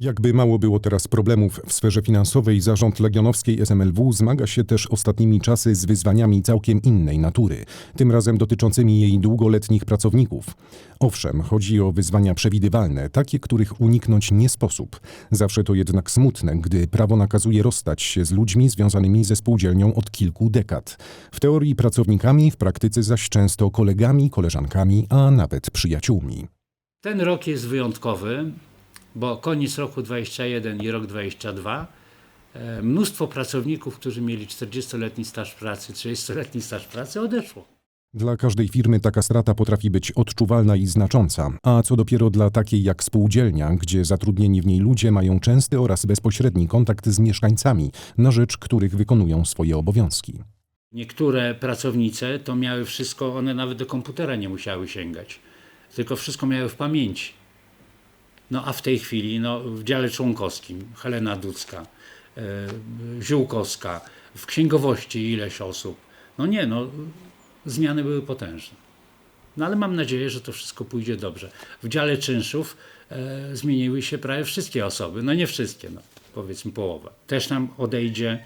Jakby mało było teraz problemów w sferze finansowej, zarząd legionowskiej SMLW zmaga się też ostatnimi czasy z wyzwaniami całkiem innej natury, tym razem dotyczącymi jej długoletnich pracowników. Owszem, chodzi o wyzwania przewidywalne, takie, których uniknąć nie sposób. Zawsze to jednak smutne, gdy prawo nakazuje rozstać się z ludźmi związanymi ze spółdzielnią od kilku dekad. W teorii pracownikami, w praktyce zaś często kolegami, koleżankami, a nawet przyjaciółmi. Ten rok jest wyjątkowy, bo koniec roku 21 i rok 22 e, mnóstwo pracowników, którzy mieli 40-letni staż pracy, 30-letni staż pracy odeszło. Dla każdej firmy taka strata potrafi być odczuwalna i znacząca, a co dopiero dla takiej jak spółdzielnia, gdzie zatrudnieni w niej ludzie mają częsty oraz bezpośredni kontakt z mieszkańcami, na rzecz których wykonują swoje obowiązki. Niektóre pracownice to miały wszystko, one nawet do komputera nie musiały sięgać, tylko wszystko miały w pamięci. No a w tej chwili no, w dziale członkowskim Helena Ducka, e, Ziółkowska, w księgowości ileś osób. No nie, no zmiany były potężne. No ale mam nadzieję, że to wszystko pójdzie dobrze. W dziale czynszów e, zmieniły się prawie wszystkie osoby. No nie wszystkie, no, powiedzmy połowa. Też nam odejdzie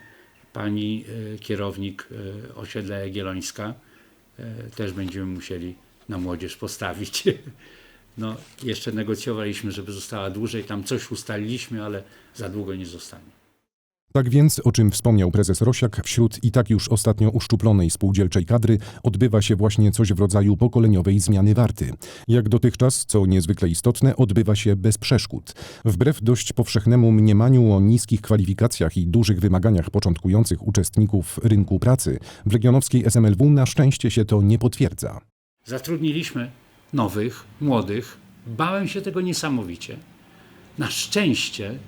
pani e, kierownik e, osiedla Jagiellońska. E, też będziemy musieli na młodzież postawić. No, jeszcze negocjowaliśmy, żeby została dłużej. Tam coś ustaliliśmy, ale za długo nie zostanie. Tak więc, o czym wspomniał prezes Rosiak, wśród i tak już ostatnio uszczuplonej spółdzielczej kadry odbywa się właśnie coś w rodzaju pokoleniowej zmiany warty. Jak dotychczas, co niezwykle istotne, odbywa się bez przeszkód. Wbrew dość powszechnemu mniemaniu o niskich kwalifikacjach i dużych wymaganiach początkujących uczestników rynku pracy, w legionowskiej SMLW na szczęście się to nie potwierdza. Zatrudniliśmy nowych, młodych. Bałem się tego niesamowicie. Na szczęście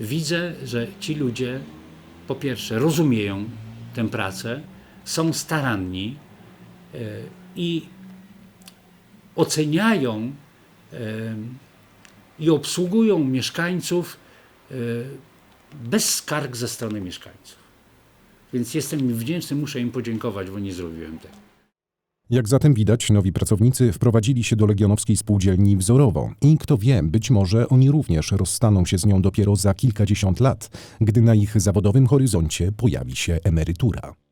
widzę, że ci ludzie po pierwsze rozumieją tę pracę, są staranni e, i oceniają e, i obsługują mieszkańców e, bez skarg ze strony mieszkańców. Więc jestem im wdzięczny, muszę im podziękować, bo nie zrobiłem tego. Jak zatem widać, nowi pracownicy wprowadzili się do legionowskiej spółdzielni wzorowo i kto wie, być może oni również rozstaną się z nią dopiero za kilkadziesiąt lat, gdy na ich zawodowym horyzoncie pojawi się emerytura.